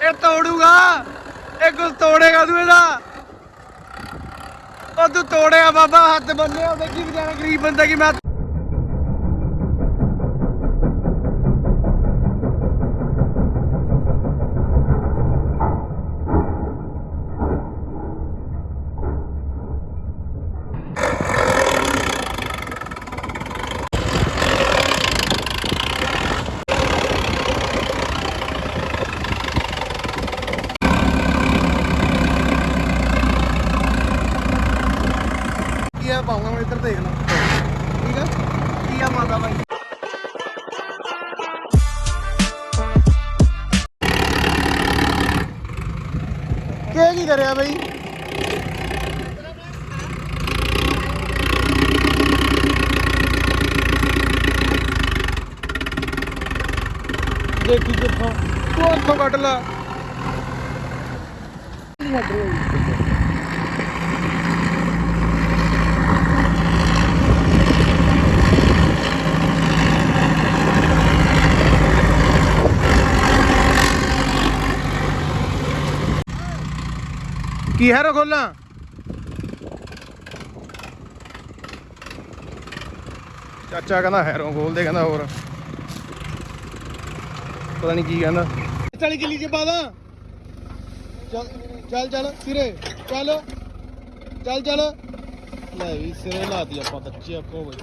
ਇਹ ਤੋੜੂਗਾ। ਇਹ ਕੁਝ ਤੋੜੇਗਾ ਤੂੰ ਇਹਦਾ। ਉਹ ਤੂੰ ਤੋੜਿਆ ਬਾਬਾ, ਹੱਥ ਬੰਨਿਆ ਉਹ ਦੇਖੀ ਵਿਚਾਰਾ ਗਰੀਬ ਬੰਦਾ ਕੀ ਮੈਂ ਕੀ ਕੀ ਕਰਿਆ ਬਈ ਦੇਖੀ ਕਿੱਥੋਂ ਤੂੰ ਉੱਥੋਂ ਕੱਢ ਲਾ ਕੀ ਹੈ ਰੋ ਚਾਚਾ ਕਹਿੰਦਾ ਹੈਰੋਂ ਖੋਲਦੇ, ਕਹਿੰਦਾ ਹੋਰ। ਪਤਾ ਨਹੀਂ ਕੀ ਕਹਿੰਦਾ। ਚਲੀ ਚਲੀ ਜੇ ਬਾਦਾ ਚੱਲ ਚੱਲ ਚੱਲ, ਸਿਰੇ, ਚੱਲ। ਚੱਲ ਚੱਲ। ਲੈ ਵੀ ਸਿਰੇ ਲਾਤੀ ਆਪਾਂ ਬੱਚੇ ਆਪੋ ਬਈ।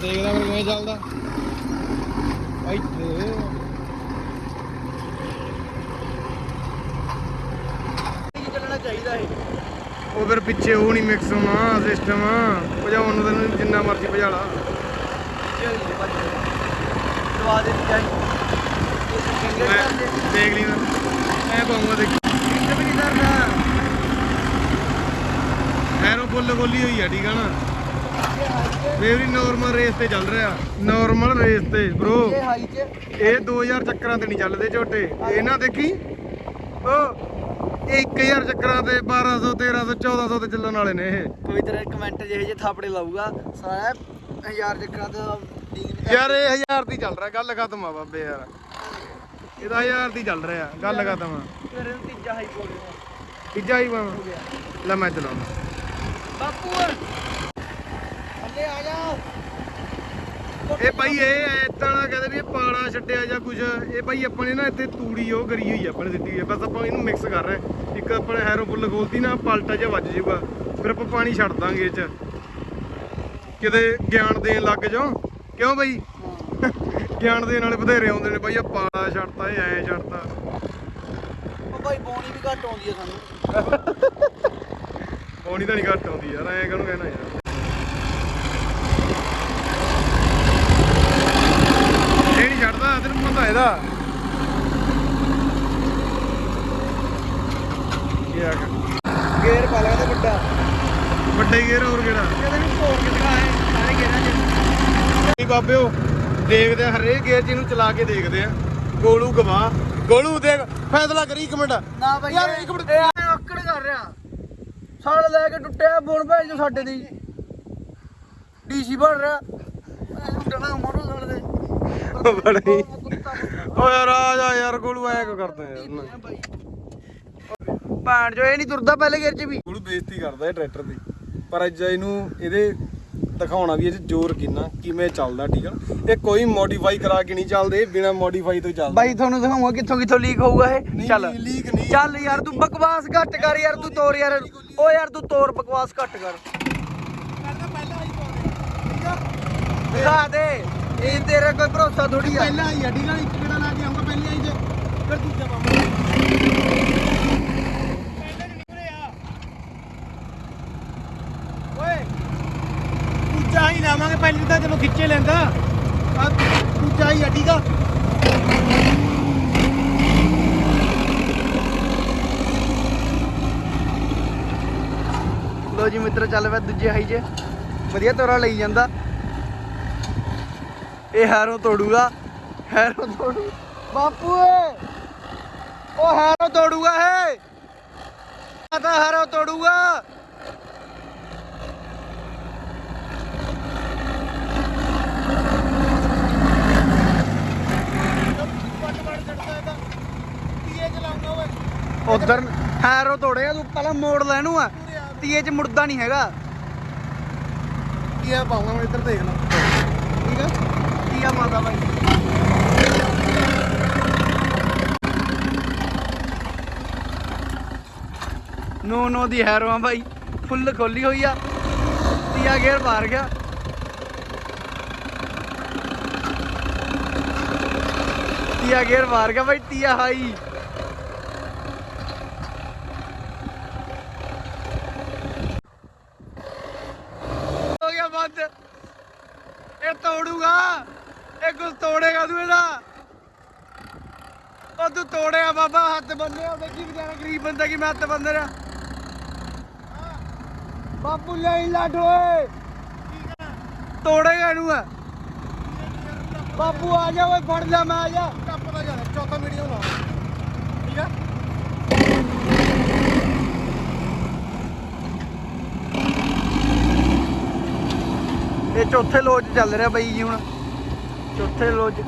ਦੇਖਦਾ ਫਿਰ ਕਿਵੇਂ ਚੱਲਦਾ। ਇੱਥੇ ਚੱਲਣਾ ਚਾਹੀਦਾ ਇਹ ਉਹ ਫਿਰ ਪਿੱਛੇ ਉਹ ਨਹੀਂ ਮਿਕਸ ਹੋਣਾ ਸਿਸਟਮ ਭਜਾਉਣ ਨੂੰ ਤੈਨੂੰ ਜਿੰਨਾ ਮਰਜ਼ੀ ਭਜਾ ਲਾ। ਦਵਾ ਦੇ ਜਾਈ ਦੇਖ ਲਈ ਮੈਂ ਪਾਉਂਗਾ ਦੇਖ। ਵੀ ਨਹੀਂ ਕਰਨਾ ਐਰੋ ਫੁੱਲ ਗੋਲੀ ਹੋਈ ਆ, ਠੀਕ ਆ ਨਾ? ਫੇਵਰੀ ਨਾਰਮਲ ਰੇਸ ਤੇ ਚੱਲ ਰਿਹਾ। ਨਾਰਮਲ ਰੇਸ ਤੇ ਬ్రో ਇਹ ਹਾਈ ਚ 2000 ਚੱਕਰਾਂ ਤੇ ਨਹੀਂ ਚੱਲਦੇ ਝੋਟੇ। ਇਹਨਾਂ ਨਾ ਦੇਖੀ। ਉਹ ਇਹ 1000 ਚੱਕਰਾਂ ਤੇ 1200 1300 1400 ਤੇ ਚੱਲਣ ਵਾਲੇ ਨੇ ਇਹ। ਕੋਈ ਤੇਰੇ ਕਮੈਂਟ ਜਿਹੇ ਜਿਹੇ ਥਾਪੜੇ ਲਾਊਗਾ। ਸਾਰਾ ਹਜ਼ਾਰ ਚੱਕਰਾਂ ਦਾ ਡੀਲ ਯਾਰ ਇਹ 1000 ਦੀ ਚੱਲ ਰਿਹਾ ਗੱਲ ਖਤਮ ਆ ਬਾਬੇ ਯਾਰ। ਇਹਦਾ 1000 ਦੀ ਚੱਲ ਰਿਹਾ ਗੱਲ ਖਤਮ ਆ। ਤੇਰੇ ਨੂੰ ਤੀਜਾ ਹਾਈ ਬੋਲ ਰਿਹਾ ਤੀਜਾ ਹੀ ਗਿਆ ਲੈ ਮੈਂ ਚਲਾਉਣਾ ਬਾਪੂ ਅੱਲੇ ਆ ਜਾ। ਇਹ ਭਾਈ ਇਹ ਇਦਾਂ ਨਾ ਕਹਦੇ ਵੀ ਇਹ ਪਾਲਾ ਛੱਡਿਆ ਜਾਂ ਕੁਝ ਇਹ ਭਾਈ ਆਪਾਂ ਨੇ ਇੱਥੇ ਤੂੜੀ ਉਹ ਕਰੀ ਹੋਈ ਆ ਆਪਾਂ ਨੇ ਦਿੱਤੀ ਹੋਈ ਆ। ਬਸ ਆਪਾਂ ਇਹਨੂੰ ਮਿਕਸ ਕਰ ਰਹੇ ਹਾਂ। ਇੱਕ ਆਪਾਂ ਨੇ ਹੈਰੋ ਫੁੱਲ ਖੋਲਤੀ ਨਾ ਪਲਟਾ ਜਿਹਾ ਵੱਜ ਜਾਊਗਾ। ਫਿਰ ਆਪਾਂ ਪਾਣੀ ਛੱਡ ਦਾਂਗੇ ਇਹ ਚ। ਕਿਤੇ ਗਿਆਨ ਦੇਣ ਲੱਗ ਜਾਓ। ਕਿਉਂ ਭਾਈ? ਗਿਆਨ ਦੇਣ ਵਾਲੇ ਬਥੇਰੇ ਆਉਂਦੇ ਨੇ ਭਾਈ ਆ ਪਾਲਾ ਛੱਡਤਾ ਇਹ ਐ ਛੱਡਤਾ। ਉਹ ਭਾਈ ਬੋਣੀ ਵੀ ਘੱਟ ਆਉਂਦੀ ਹੈ ਸਾਨੂੰ। ਪਾਣੀ ਤਾਂ ਨਹੀਂ ਘੱਟ ਆਉਂਦੀ ਯਾਰ ਐਂ ਕਾਹਨੂੰ ਕਹਿਣਾ ਯਾਰ ਇਹ ਨਹੀਂ ਛੱਡਦਾ ਤੈਨੂੰ ਪਤਾ ਇਹਦਾ ਕੀ ਆ ਗਿਆ ਗੇਅਰ ਪਾ ਲਿਆ ਤੇ ਵੱਡਾ ਵੱਡੇ ਗੇਰ ਹੋਰ ਕਿਹੜਾ? ਇਹਦੇ ਨੂੰ ਭੋਗ ਕੇ ਦਿਖਾ ਹੈ ਸਾਰੇ ਗੇਅਰਾਂ 'ਚ ਨਹੀਂ ਬਾਬਿਓ ਦੇਖਦੇ ਆ ਹਰੇਕ ਗੇਰ ਚ ਇਹਨੂੰ ਚਲਾ ਕੇ ਦੇਖਦੇ ਆ। ਗੋਲੂ ਗਵਾ ਗੋਲੂ ਦੇਖ ਫੈਸਲਾ ਕਰੀ ਇੱਕ ਮਿੰਟ। ਨਾ ਭਾਈ ਯਾਰ ਇਹ- ਇੱਕ ਮਿੰਟ। ਇਹ ਆਕੜ ਕਰ ਰਿਹਾ। ਸਾਲ ਲੈ ਕੇ ਟੁੱਟਿਆ ਬੁਣ ਭੈਣ ਜੋ ਸਾਡੇ ਦੀ। ਡੀਸੀ ਬਣ ਰਿਹਾ। ਟੁੱਟਣਾ ਮੋਟਰ ਸਾਲ ਦੇ। ਬੜੀ। ਕੁੱਤਾ ਓ ਯਾਰ ਆ ਜਾ ਯਾਰ ਗੋਲੂ ਐ ਕਿਉਂ ਕਰਦਾ ਯਾਰ ਭਾਈ ਭੈਣ ਜੋ ਇਹ ਨਹੀਂ ਤੁਰਦਾ ਪਹਿਲੇ ਗੇਰ 'ਚ ਵੀ। ਗੋਲੂ ਬੇਇੱਜ਼ਤੀ ਕਰਦਾ ਇਹ ਟਰੈਕਟਰ ਦੀ। ਪਰ ਅੱਜ ਇਹਨੂੰ ਇਹਦੇ ਦਿਖਾਉਣਾ ਵੀ ਇਹ 'ਚ ਜ਼ੋਰ ਕਿੰਨਾ ਕਿਵੇਂ ਚੱਲਦਾ ਠੀਕ ਆ? ਨਾ? ਇਹ ਕੋਈ ਮੋਡੀਫਾਈ ਕਰਾ ਕੇ ਨਹੀਂ ਚੱਲਦੇ ਬਿਨਾ ਮੋਡੀਫਾਈ ਤੋਂ ਹੀ ਚੱਲਦਾ। ਬਾਈ ਤੁਹਾਨੂੰ ਦਿਖਾਉਂਗਾ ਕਿੱਥੋਂ ਕਿੱਥੋਂ ਲੀਕ ਹੋਊਗਾ ਇਹ। ਨਹੀਂ, ਚੱਲ ਨਹੀਂ, leak ਨਹੀਂ। ਚੱਲ ਯਾਰ ਤੂੰ ਬਕਵਾਸ ਘੱਟ ਕਰ ਯਾਰ ਤੂੰ ਤੋਰ ਯਾਰ। ਓ ਯਾਰ ਤੂੰ ਤੋਰ ਬਕਵਾਸ ਘੱਟ ਕਰ। ਦਿਖਾ ਦੇ ਇਹ ਤੇਰਾ ਕੋਈ ਭਰੋਸਾ ਥੋੜੀ ਆ। ਪਹਿਲਾਂ ਹੀ ਅੱਡੀ ਨਾਲ ਇੱਕ ਕਿਹੜਾ ਲਾ ਕੇ ਆਉਂਗਾ ਪਹਿਲੇ ਆਈ ਜੇ। ਫਿਰ ਦੂਜਾ ਪਾਉਂਗਾ ਓਏ ਦੂਜਾ ਹੀ ਲਾਵਾਂਗੇ ਪਹਿਲੇ ਖਿੱਚੇ ਲੈਂਦਾ। ਆ ਦੂਜਾ ਹੀ ਅੱਡੀ ਦਾ। ਲੋ ਜੀ ਮਿੱਤਰ, ਚੱਲ ਪਿਆ ਦੂਜੇ ਹਾਈ 'ਚ। ਵਧੀਆ ਤੋਰਾ ਲਈ ਜਾਂਦਾ। ਇਹ ਹੈਰੋਂ ਤੋੜੂਗਾ। ਹੈਰੋਂ ਤੋੜੂ। ਬਾਪੂ ਓਏ ਉਹ ਹੈਰੋਂ ਤੋੜੂਗਾ ਇਹ। ਤਾਂ ਹੈਰੋਂ ਤੋੜੂਗਾ ਚੜਦਾ ਇਹਦਾ ਤੀਏ ਚਲਾਉਂਗਾ ਓਏ ਉਧਰ ਹੈਰੋ ਤੋੜੇਗਾ ਤੂੰ ਪਹਿਲਾਂ ਮੋੜ ਲੈ ਇਹਨੂੰ ਆ। ਤੀਏ ਚ ਮੁੜਦਾ ਨਹੀਂ ਹੈਗਾ। ਤੀਆ ਪਾਉਂਗਾ ਮੈਂ ਇੱਧਰ ਦੇਖ ਲਾ। ਠੀਕ ਆ? ਤੀਆ ਮਾਰਦਾ ਬਾਈ ਨੋ ਨੋ ਦੀ ਹੈਰੋ ਆ ਬਾਈ ਫੁੱਲ ਖੋਲੀ ਹੋਈ ਆ। ਤੀਆ ਗੇਰ ਮਾਰ ਗਿਆ। ਤੀਆ ਗੇਰ ਮਾਰ ਗਿਆ ਬਾਈ ਤੀਆ ਹਾਈ ਹੋ ਗਿਆ ਇਹ ਤੋੜੂਗਾ। ਇਹ ਕੁਝ ਤੋੜੇਗਾ ਤੂੰ ਇਹਦਾ। ਉਹ ਤੂੰ ਤੋੜਿਆ ਬਾਬਾ, ਹੱਥ ਬੰਨਿਆ। ਉਹ ਦੇਖੀ ਵਿਚਾਰਾ ਗਰੀਬ ਬੰਦਾ ਕੀ ਮੈਂ ਹੱਥ ਬੰਨ ਰਿਹਾ। ਬਾਪੂ ਲੈ ਹੀ ਲੱਡ ਓਏ ਤੋੜੇਗਾ ਇਹਨੂੰ ਆ। ਬਾਪੂ ਆ ਜਾ ਓਏ, ਫੜ ਲੈ, ਮੈਂ ਆ ਜਾ। ਟੱਪ ਦਾ ਜਾਣਾ ਚੌਥਾ ਵੀਡੀਓ ਲਾ ਠੀਕ ਆ? ਇਹ ਚੌਥੇ ਲੋਜ ਚੱਲ ਰਿਹਾ ਬਾਈ ਜੀ ਹੁਣ। ਚੌਥੇ ਲੋਜ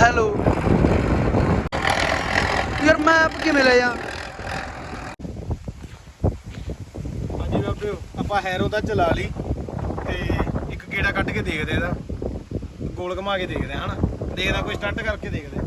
ਹੈਲੋ ਯਾਰ ਮੈਪ ਕਿਵੇਂ ਲੈ ਜਾ ਹਾਂਜੀ ਬਾਬਿਓ ਆਪਾਂ ਹੈਰੋ ਦਾ ਚਲਾ ਲਈ ਤੇ ਇੱਕ ਗੇੜਾ ਕੱਢ ਕੇ ਦੇਖਦੇ ਇਹਦਾ। ਗੋਲ ਘੁਮਾ ਕੇ ਦੇਖਦੇ ਹਾਂ ਹਨਾ? ਦੇਖਦਾ ਕੋਈ ਸਟੰਟ ਕਰਕੇ ਦੇਖਦੇ ਹਾਂ।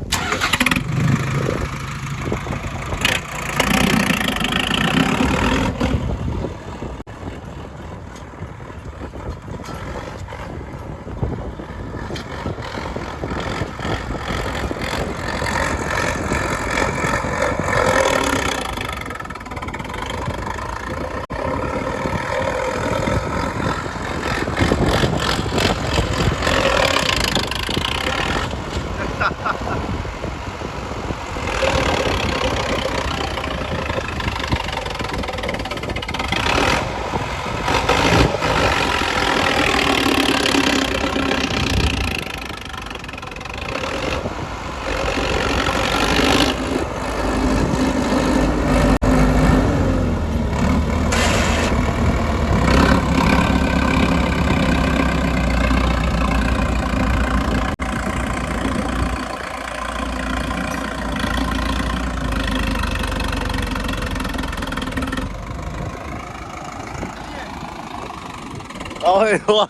ਓਏ ਵਾਹ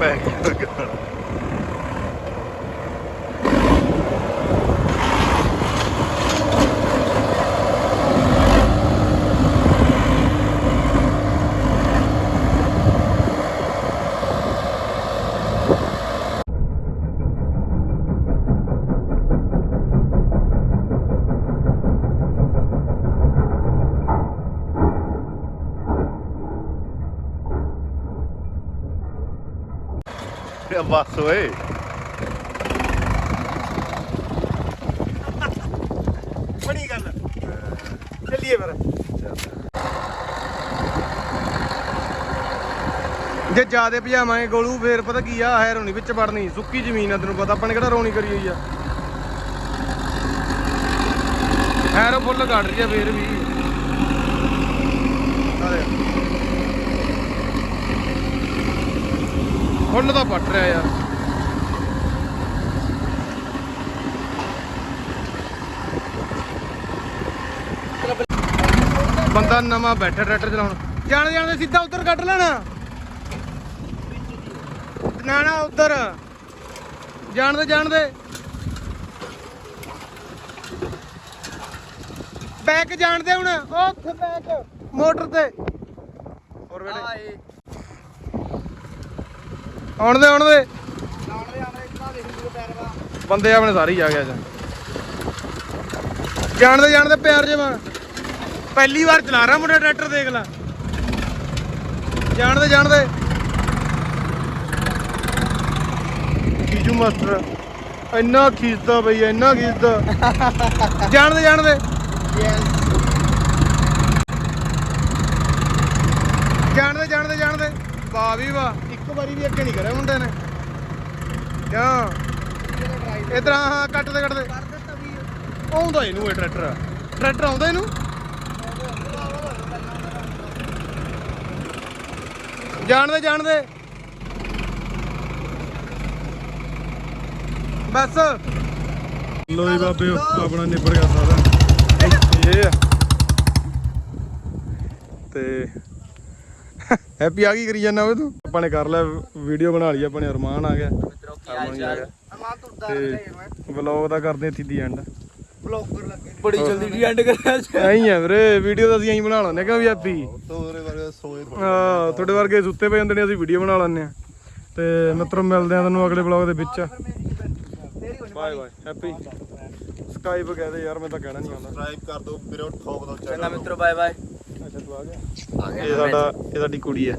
ਪੈ ਗਿਆ ਬਸ ਓਏ ਬੜੀ ਗੱਲ ਚੱਲੀਏ ਫਿਰ। ਜੇ ਜਿਆਦੇ ਭਜਾਵਾਂਗੇ ਗੋਲੂ ਫੇਰ ਪਤਾ ਕੀ ਆ ਹੈਰ ਹੋਣੀ ਵਿੱਚ ਵੜਨੀ। ਸੁੱਕੀ ਜ਼ਮੀਨ ਆ ਤੈਨੂੰ ਪਤਾ ਆਪਾਂ ਨੇ ਕਿਹੜਾ ਰੋਣੀ ਕਰੀ ਹੋਈ ਆ। ਹੈਰ ਫੁੱਲ ਕੱਢ ਰਹੀ ਆ ਫੇਰ ਵੀ ਆ ਦੇਖ। ਫੁੱਲ ਤਾਂ ਪੱਟ ਰਿਹਾ ਯਾਰ। ਬੰਦਾ ਨਵਾਂ ਬੈਠਾ ਟਰੈਕਟਰ ਚਲਾਉਣ। ਜਾਣ ਜਾਣ ਸਿੱਧਾ ਉੱਧਰ ਕੱਢ ਲੈਣਾ। ਨਾ ਨਾ ਉੱਧਰ। ਜਾਣ ਦੇ ਜਾਣ ਦੇ। ਬੈਕ ਜਾਣ ਦੇ ਹੁਣ। ਉਹ ਬੈਕ। ਮੋਟਰ ਤੇ। ਹੋਰ ਬੇਟੇ। ਆਏ ਆਉਣ ਦੇ ਆਉਣ ਦੇ। ਬੰਦੇ ਆਪਣੇ ਸਾਰੇ ਹੀ ਆ ਗਏ ਅੱਜ। ਜਾਣ ਦੇ ਜਾਣ ਦੇ ਪਿਆਰ ਜੇ ਮੈਂ ਪਹਿਲੀ ਵਾਰ ਚਲਾ ਰਿਹਾ ਮੁੰਡਾ ਟਰੈਕਟਰ ਦੇਖ ਲੈ। ਜਾਣ ਦੇ ਜਾਣ ਦੇ ਮਾਸਟਰ ਇੰਨਾ ਖੀਸਦਾ ਬਈ ਇੰਨਾ ਖੀਸਦਾ ਜਾਣਦੇ ਜਾਣਦੇ। ਜਾਣਦੇ ਜਾਣਦੇ ਜਾਣਦੇ। ਵਾਹ ਵੀ ਵਾਹ। ਇੱਕ ਵਾਰੀ ਵੀ ਅੱਗੇ ਨਹੀਂ ਕਰਿਆ ਮੁੰਡੇ ਨੇ। ਕਿਉਂ? ਇਧਰ ਹਾਂ ਕੱਟ ਦੇ ਕੱਟ ਦੇ। ਆਉਂਦਾ ਇਹਨੂੰ ਇਹ ਟਰੈਕਟਰ। ਟਰੈਕਟਰ ਆਉਂਦਾ ਇਹਨੂੰ? ਜਾਣਦੇ ਜਾਣਦੇ ਬਸ। ਲੋ ਜੀ ਬਾਬੇ ਆਪਣਾ ਨਿਬੜ ਗਿਆ ਸਾਰਾ ਇਹ ਤੇ ਹੈਪੀ ਆ ਕੀ ਕਰੀ ਜਾਂਦਾ ਓਏ ਤੂੰ? ਆਪਾਂ ਨੇ ਕਰ ਲਿਆ ਵੀਡੀਓ ਬਣਾ ਲਈ ਆਪਣੇ ਅਰਮਾਨ ਆ ਗਿਆ। ਅਰਮਾਨ ਆ ਗਿਆ ਤੇ ਵਲੌਗ ਦਾ ਕਰਦੇ ਇੱਥੇ ਦੀ ਐਂਡ ਬੜੀ ਜਲਦੀ ਦੀ ਐਂਡ ਕਰਿਆ ਐਂ ਆ ਵੀਰੇ ਵੀਡੀਓ ਤਾਂ ਅਸੀਂ ਐਂ ਬਣਾ ਲੈਂਦੇ ਕਿਉਂ ਵੀ ਹੈਪੀ ਤੋਰੇ ਵਰਗੇ ਸੋਏ ਹਾਂ ਤੁਹਾਡੇ ਵਰਗੇ ਸੁੱਤੇ ਪਏ ਹੁੰਦੇ ਨੇ ਅਸੀਂ ਵੀਡੀਓ ਬਣਾ ਲੈਂਦੇ ਆ। ਤੇ ਮਿੱਤਰੋ ਮਿਲਦੇ ਆ ਤੁਹਾਨੂੰ ਅਗਲੇ ਵਲੌਗ ਦੇ ਵਿੱਚ। ਬਾਏ ਬਾਏ ਹੈਪੀ ਸਕਾਈਪ ਕਹਦੇ ਯਾਰ ਮੈਂ ਤਾਂ ਕਹਿਣਾ ਨਹੀਂ ਆਉਂਦਾ। ਸਬਸਕ੍ਰਾਈਬ ਕਰ ਦਿਓ ਵੀਰੋ ਠੋਕ ਦਿਓ ਚੈਨਲ ਮਿੱਤਰੋ ਬਾਏ ਬਾਏ ਅੱਛਾ ਤੂੰ ਆ ਗਿਆ। ਇਹ ਸਾਡਾ ਇਹ ਸਾਡੀ ਕੁੜੀ ਹੈ